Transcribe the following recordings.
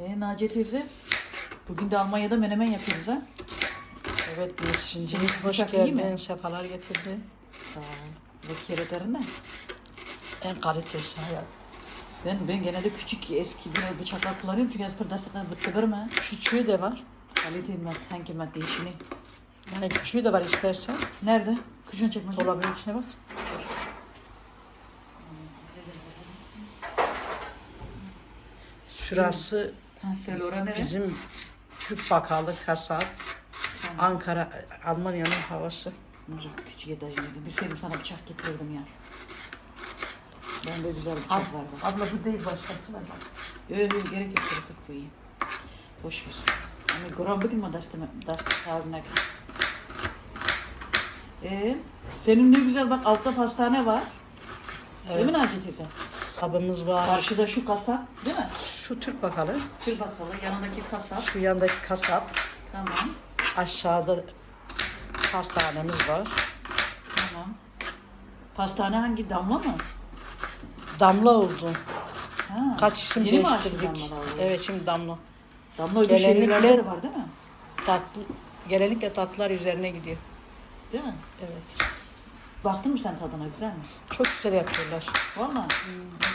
Ee, Naciye teyze, bugün de Almanya'da menemen yapıyoruz ha. Evet Nesrin'cim Senin hoş bıçak iyi mi? geldin. Sefalar getirdin. Sağ ol. Bak yere de. En kalitesi hayat. Ben, ben genelde küçük eski böyle bıçaklar kullanıyorum çünkü az pırdastıklar bıtıkırım ha. Küçüğü de var. Kalite mi hangi madde işini. Yani küçüğü de var istersen. Nerede? Küçüğünü çekmez. Dolabın içine bak. Şurası Ha, Selora nereye? bizim Türk bakalı kasap. Ankara, Almanya'nın havası. Dur, Küçük edajıydı. Bir sevim sana bıçak getirdim ya. Ben de güzel bıçak var bak. abla bu değil başkası var bak. Yok yok gerek yok gerek yok bu iyi. Boş ver. Ama goran bugün mü dastı dastı kavrunak. Ee, senin ne güzel bak altta pastane var. Değil mi Naci teyze? Kabımız var. Karşıda şu kasap değil mi? Şu Türk bakalı. Tür bakalı yanındaki kasap. Şu yandaki kasap. Tamam. Aşağıda pastanemiz var. Tamam. Pastane hangi damla mı? Damla oldu. Ha. Kaç isim Yeni mi açtı değiştirdik. damlalar? Evet şimdi damla. Damla öbür şehirlerde de var değil mi? Tatlı, genellikle tatlılar üzerine gidiyor. Değil mi? Evet. Baktın mı sen tadına güzel mi? Çok güzel yapıyorlar. Valla.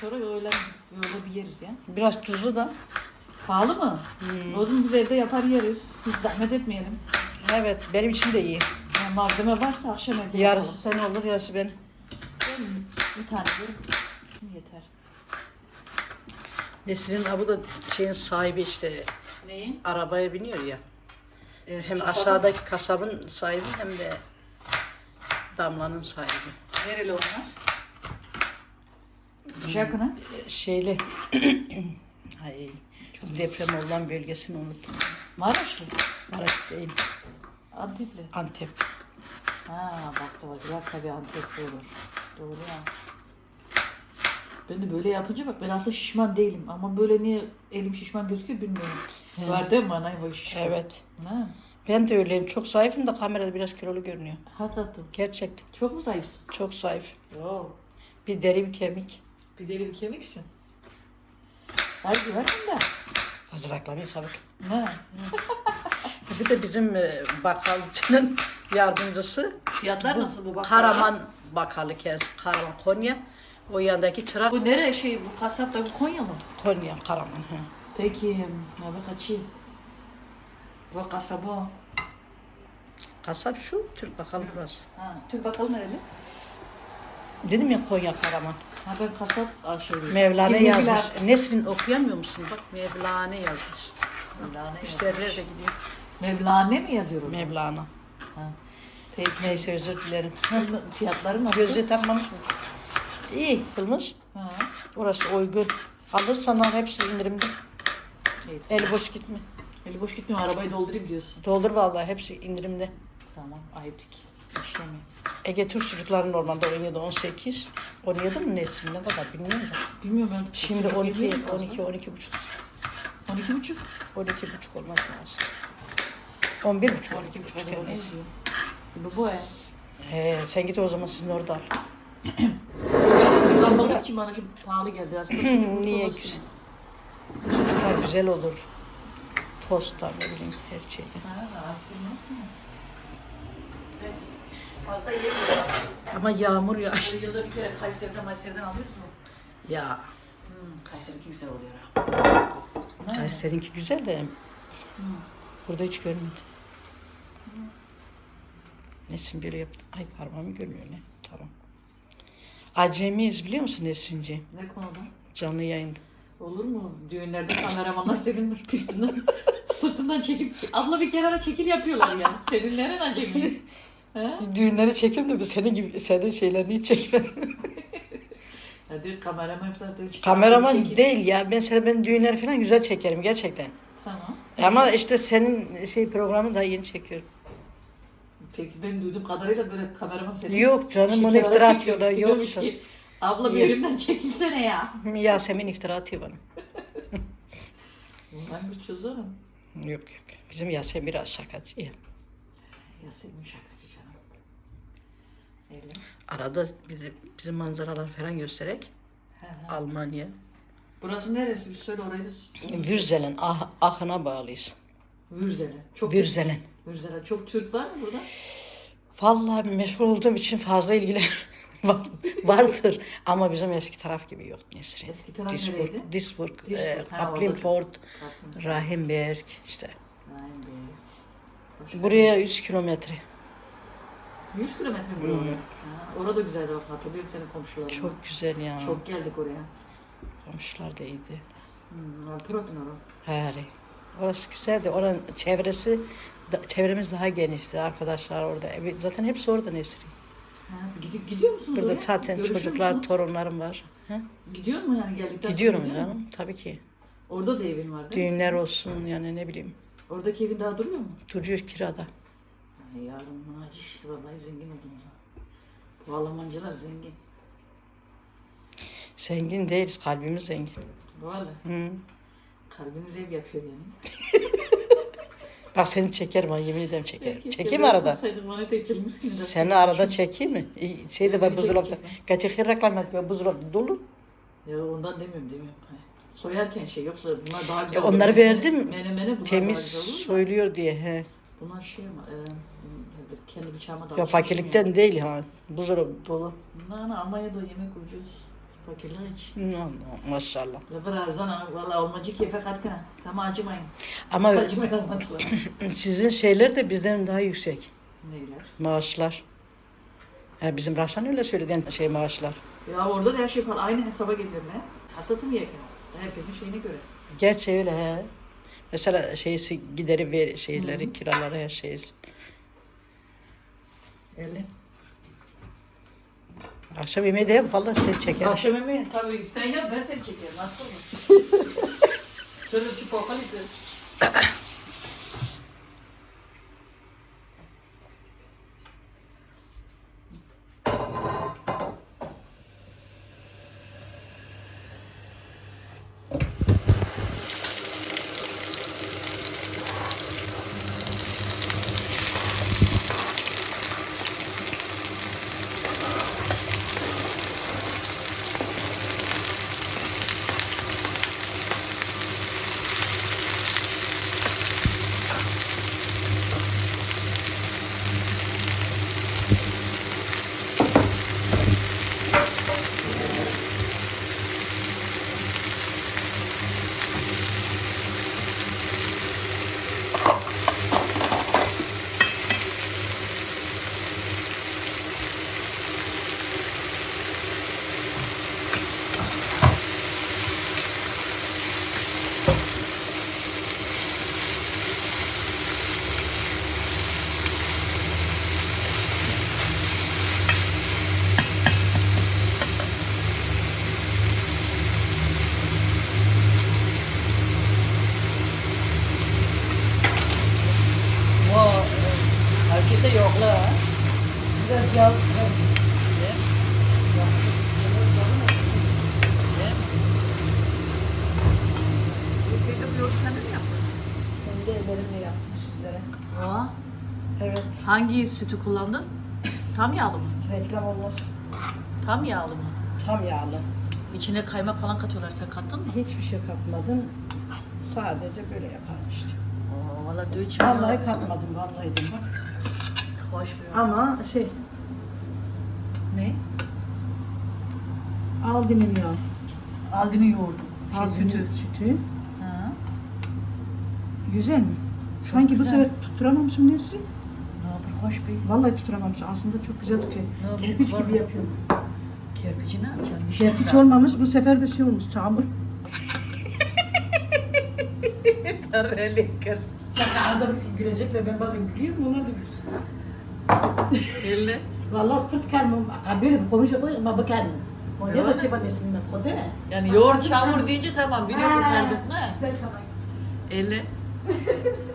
Sonra öğlen yolda bir yeriz ya. Biraz tuzlu da. Pahalı mı? Hmm. O zaman biz evde yapar yeriz. Hiç zahmet etmeyelim. Evet benim için de iyi. Yani malzeme varsa akşam evde Yarısı sen olur yarısı ben. Ben bir tane yerim. Yeter. Nesrin abu da şeyin sahibi işte Neyin? arabaya biniyor ya. Evet, Hem kasaba. aşağıdaki kasabın sahibi hem de damlanın sahibi. Nereli onlar? Jakına. Ee, Şeyli. Ay, deprem olan bölgesini unuttum. Maraşlı. Maraş değil. Antepli. Antep. Ha baklavacılar tabii Antepli olur. Doğru ya. Ben de böyle yapınca bak ben aslında şişman değilim ama böyle niye elim şişman gözüküyor bilmiyorum. Var değil mi bu şişman? Evet. Ha, Ben de öyleyim. Çok zayıfım da kamerada biraz kilolu görünüyor. hakikaten. Gerçekten. Çok mu zayıfsın? Çok zayıf. Yok. Bir deri bir kemik. Bir deli bir kemiksin. Hadi güvendim de. Hazıraklamayı kabuk. Ne? Bir de bizim e, bakkalcının yardımcısı. Fiyatlar nasıl bu bak? Karaman bakkalı kendisi. Karaman Konya. O yandaki çırak Bu nere şey bu kasap da bu Konya mı? Konya Karaman. Hı. Peki. Ya bak açayım. Bu kasabı. o. Kasap şu, Türk bakkalı burası. Ha, Türk bakalım nereli? Dedim ya Konya Karaman. Ha ben kasap Aa, şey. Mevlane İzmirliler. yazmış. Nesrin okuyamıyor musun? Bak Mevlane yazmış. Mevlane, Müşteriler yazmış. de gidiyor. Mevlane mi yazıyor orada? Mevlana. Ha. Peki. Neyse özür dilerim. Fiyatları nasıl? Gözlüğü takmamış mı? İyi kılmış. Ha. Orası uygun. Alırsan al hepsi indirimde. iyi. El boş gitme. Eli boş gitmiyor arabayı doldurayım diyorsun. Doldur vallahi hepsi indirimde. Tamam ayıptık. İşlemiyor. Ege Türk çocukları normalde 17 18. 17 mi Nesrin ne kadar bilmiyorum da. Bilmiyorum ben. Şimdi Çocuk 12 yemiyor mu 12 12 buçuk. fazla? 12 buçuk. 12 buçuk olması lazım. 11 buçuk 12 12 buçuk. Hadi her bu. Bu bu he. Sen git o zaman sizin orada al. Ben almadığım için bana şimdi pahalı geldi. Aslında sucuk Niye olmaz güzel? Sucuklar güzel olur. Tostlar ne bileyim her şeyden. Fazla aslında. Ama yağmur ya. Yılda bir kere Kayseri'den Kayseri'den alıyorsun? Ya Hmm, Kayseri'ninki güzel oluyor ha. Ne? Kayseri'ninki güzel de Hmm. burada hiç görmedim. Nesin biri yaptı. Ay parmağımı görmüyor ne? Tamam. Acemiyiz biliyor musun Nesinci? Ne konuda? Canlı yayında. Olur mu? Düğünlerde kameramanlar senin pistinden sırtından çekip abla bir kenara çekil yapıyorlar ya. Senin neren acemi? He? Düğünleri çekiyorum da bu senin gibi senin şeylerini hiç çekmedim. Ya diyor kameraman falan diyor. Kameraman çekil. değil ya. Ben sana ben düğünleri falan güzel çekerim gerçekten. Tamam. Ama işte senin şey programı da yeni çekiyorum. Peki ben duyduğum kadarıyla böyle kameraman seni Yok canım, çekil onu iftira çekiyor, atıyorlar, yok diyormuş canım. ki, Abla bir Yok. yerimden çekilsene ya. Yasemin iftira atıyor bana. Ben bir çözerim. Yok yok. Bizim Yasemin biraz şakacı ya. Ya senin şakacı canım. Öyle. Arada bizi, bizim manzaralar falan göstererek He he. Almanya. Burası neresi? Bir söyle orayı da. Vürzel'in ah, ahına bağlıyız. Würzele. Çok Vürzel'in. Würzele. Çok Türk var mı burada? Vallahi meşhur olduğum için fazla ilgilen var, vardır. Ama bizim eski taraf gibi yok Nesrin. Eski taraf Duisburg, nereydi? Duisburg, Duisburg, e, ha, Kaplinfort, Kapın. Rahimberg işte. Başka Buraya 3 kilometre. 100 kilometre mi? Ha, orada güzeldi bak hatırlıyorum senin komşularını. Çok güzel ya. Çok geldik oraya. Komşular da iyiydi. Hmm, orası. Hari. Orası güzeldi. Oranın çevresi, da- çevremiz daha genişti. Arkadaşlar orada. Zaten hepsi orada Nesrin. Ha, gidip gidiyor musunuz Burada oraya? zaten Görüşüyor çocuklar, musunuz? torunlarım var. Ha? Gidiyor mu yani geldikten sonra Gidiyorum gidiyor mu? canım. Tabii ki. Orada da evin var değil mi? Düğünler olsun yani ne bileyim. Oradaki evin daha duruyor mu? Duruyor kirada. Ay yavrum Naci vallahi zengin oldunuz ha. Bu Almancılar zengin. Zengin değiliz. Kalbimiz zengin. Vallahi Hı. kalbiniz ev yapıyor yani. Bak seni çekerim ha yemin ederim çekerim. Peki, Çekeyim arada. de. Seni arada çekeyim mi? İyi, Şeyde var Çek, buzdolapta. çek. Kaçak reklam yapıyor buzdolapta dolu. Ya ondan demiyorum demiyorum. Hayır. Soyarken şey yoksa bunlar daha güzel Ya olur. onları Menemene- verdim. Menemene bunlar Temiz olur soyuluyor diye. He. Bunlar şey ama e, kendi bıçağıma da Ya alışmışım fakirlikten değil ha. Buzdolabı dolu. Bunlar Almanya'da yemek ucuz. Fakirler hiç. Hı, Maşallah. Zafır Arzan valla olmacı keyfe katkına. Tamam acımayın. Ama Acımayın Almancılar. sizin şeyler de bizden daha yüksek. Neyler? Maaşlar. Ha, bizim Rahsan öyle söyledi şey maaşlar. Ya orada da her şey falan aynı hesaba geliyor ne? Hasatım yakın. Herkesin şeyine göre. Gerçi öyle he. Mesela şeysi gideri ver şeyleri, kiraları her şey. Öyle. Akşam yemeği de yap valla seni çeker. Akşam yemeği tabii sen yap ben seni çekerim. Nasıl mı? Şöyle bir pokalipsi. Bu harekete yok la. Biraz mi yaptın? Kendi ellerimle yaptım sizlere. Aa, Evet. hangi sütü kullandın? Tam yağlı mı? Reklam olmaz. Tam yağlı mı? Tam yağlı. İçine kaymak falan katıyorlar. Sen kattın mı? Hiçbir şey katmadım. Sadece böyle yaparım işte. Oo, valla içime. Vallahi katmadım vallahi dedim bak. Hoş bir. Ama şey Ne? Aldin'in yağı. Aldığını yoğurdu. Şey, Aldin'in sütü. sütü. Ha. Güzel mi? Sanki bu güzel. sefer tutturamamışım Nesrin. Ne yapayım? Hoş bir Vallahi tutturamamışım. Aslında çok güzel tutuyor. Ne yapayım? Kerpiç Var gibi yapıyorum. kerpici ne yapacaksın? Dişini olmamış. Bu sefer de şey olmuş. Çamur. Terlikir. Şaka arada gülecekler. Ben bazen gülüyorum. Onlar da gülsün. Konuşuyor ama bakarım. O ya da Öyle. şey var ismini kodu ne? Yani yoğurt çamur deyince tamam biliyorum kendim ne? Ben tamam. Elle. Bu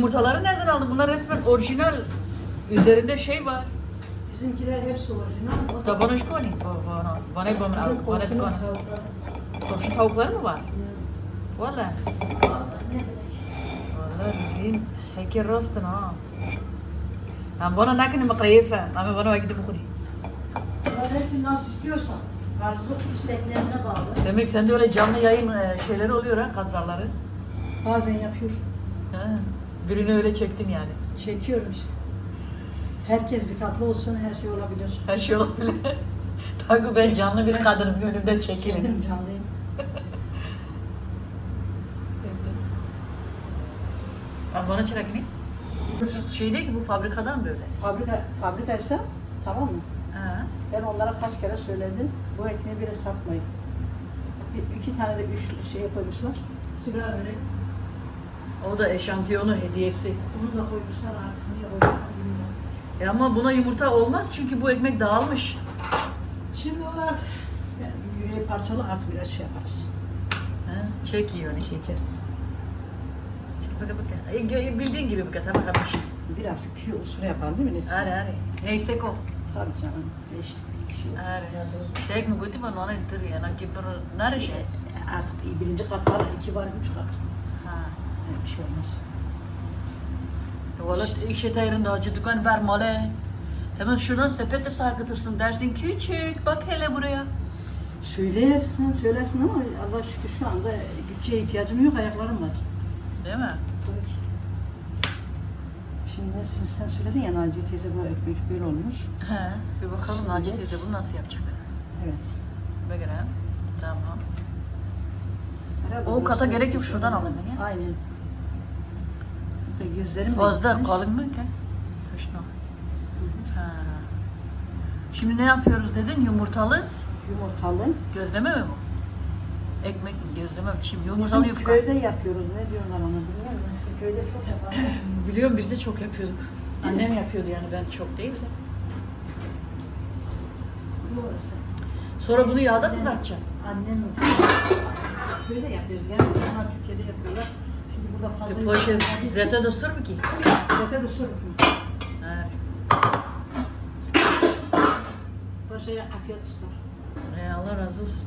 yumurtaları nereden aldın? Bunlar resmen orijinal. Üzerinde şey var. Bizimkiler hepsi orijinal. Da bana şu koni. Bana bana bana bana bana. Komşu tavukları mı var? Valla. Valla bildiğin heykel rastın ha. Ben bana nakini mıkayıfa. Ama bana vakit bu. Öylesi nasıl istiyorsan. Arzu isteklerine bağlı. Demek sende öyle canlı yayın e, şeyleri oluyor ha kazarları. Bazen yapıyor. Ha. Birini öyle çektin yani. Çekiyorum işte. Herkes dikkatli olsun her şey olabilir. Her şey olabilir. Tabii ben canlı bir kadınım önümden çekilin. Kendim canlıyım. Ben bana çırak ne? Şey değil ki bu fabrikadan böyle. Fabrika, fabrikaysa tamam mı? Ha. Ben onlara kaç kere söyledim. Bu ekmeği bile satmayın. Bir, iki tane de üç şey koymuşlar. Sigara börek. O da eşantiyonu hediyesi. Bunu da koymuşlar artık niye koymuşlar bilmiyorum. E ama buna yumurta olmaz çünkü bu ekmek dağılmış. Şimdi onu artık yani yüreği parçalı artık biraz şey yaparız. Ha. Çek ne? Çekeriz. Çek baka baka. E, bildiğin gibi baka tabi kamış. Biraz kü usulü yapalım değil mi Nesin? Are are. Neyse ko. Tabii canım. Değişti şey. Are. Tek mi guti bana ona indir ya. Nak bir narış. Artık birinci kat var, iki var, üç kat. Bir şey olmaz. Valla işe tayrında acı dükkan ver male. Hemen şuradan sepete sarkıtırsın dersin küçük bak hele buraya. Söylersin, söylersin ama Allah şükür şu anda bütçeye ihtiyacım yok, ayaklarım var. Değil mi? Tabii ki. Şimdi Nesin sen söyledin ya Naciye teyze bu ekmek böyle olmuş. He. Bir bakalım Şimdi- Naciye teyze bunu nasıl yapacak? Evet. Bakın Tamam. Herhalde O kata gerek yok, şuradan alayım ben ya. Aynen. Gözlerim de Fazla gitmiş. kalın mı ki? Taşına. Ha. Şimdi ne yapıyoruz dedin? Yumurtalı Yumurtalı. gözleme mi bu? Ekmek mi? Gözleme mi? Çim yumurtalı Bizim yufka. köyde yapıyoruz. Ne diyorlar ona bilmiyorum. Nasıl köyde çok yapar. Biliyorum biz de çok yapıyorduk. Annem yapıyordu yani ben çok değil de. Doğrusu. Sonra bunu yağda kızartacağım. Annem köyde yapıyoruz. Yani onlar Türkiye'de yapıyorlar. Şimdi burada fazla... Ty pośle z zeta do storbki. Zaten de sorun. Her. Paşa'ya afiyet olsun. Ee, Allah razı olsun.